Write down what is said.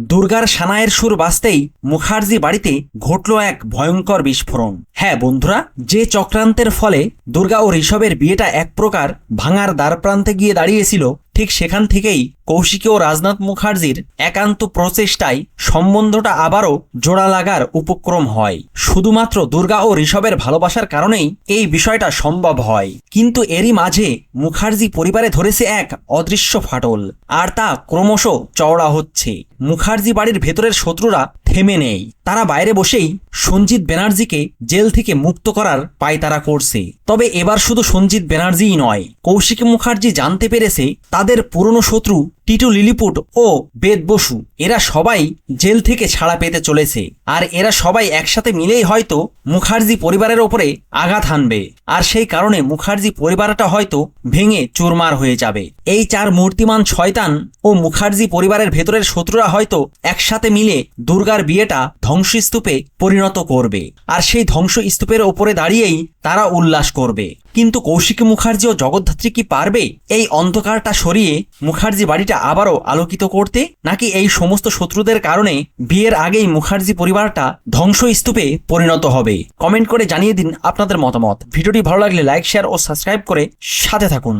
দুর্গার সানায়ের সুর বাঁচতেই মুখার্জি বাড়িতে ঘটল এক ভয়ঙ্কর বিস্ফোরণ। হ্যাঁ বন্ধুরা, যে চক্রান্তের ফলে দুর্গা ও ঋষভের বিয়েটা এক প্রকার ভাঙার দ্বারপ্রান্তে গিয়ে দাঁড়িয়েছিল ঠিক সেখান থেকেই কৌশিকী ও রাজনাথ মুখার্জির একান্ত প্রচেষ্টায় সম্বন্ধটা আবারও জোড়া লাগার উপক্রম হয়। শুধুমাত্র দুর্গা ও ঋষভের ভালোবাসার কারণেই এই বিষয়টা সম্ভব হয়। কিন্তু এরই মাঝে মুখার্জি পরিবারে ধরেছে এক অদৃশ্য ফাটল। আর তা ক্রমশ চওড়া হচ্ছে। মুখার্জি বাড়ির ভেতরের শত্রুরা থেমে নেই। তারা বাইরে বসেই সঞ্জিত ব্যানার্জিকে জেল থেকে মুক্ত করার পায় তারা করছে। তবে এবার শুধু সঞ্জিত ব্যানার্জিই নয়, কৌশিক মুখার্জি জানতে পেরেছে তাদের পুরনো শত্রু টিটু লিলিপুট ও বেদ বসু, এরা সবাই জেল থেকে ছাড়া পেতে চলেছে। আর এরা সবাই একসাথে মিলেই হয়তো মুখার্জি পরিবারের ওপরে আঘাত হানবে। আর সেই কারণে মুখার্জি পরিবারটা হয়তো ভেঙে চুরমার হয়ে যাবে। এই চার মূর্তিমান শয়তান ও মুখার্জি পরিবারের ভেতরের শত্রুরা হয়তো একসাথে মিলে দুর্গার বিয়েটা ধ্বংসস্তূপে পরিণত করবে। আর সেই ধ্বংসস্তূপের ওপরে দাঁড়িয়েই তারা উল্লাস করবে। কিন্তু কৌশিকী মুখার্জি ও জগদ্ধাত্রী কি পারবে? এই অন্ধকারটা সরিয়ে মুখার্জি বাড়িটা আবারও আলোকিত করতে? নাকি এই সমস্ত শত্রুদের কারণে বিয়ের আগেই মুখার্জি পরিবারটা ধ্বংসস্তূপে পরিণত হবে? কমেন্ট করে জানিয়ে দিন আপনাদের মতামত। ভিডিওটি ভালো লাগলে লাইক, শেয়ার ও সাবস্ক্রাইব করে সাথে থাকুন।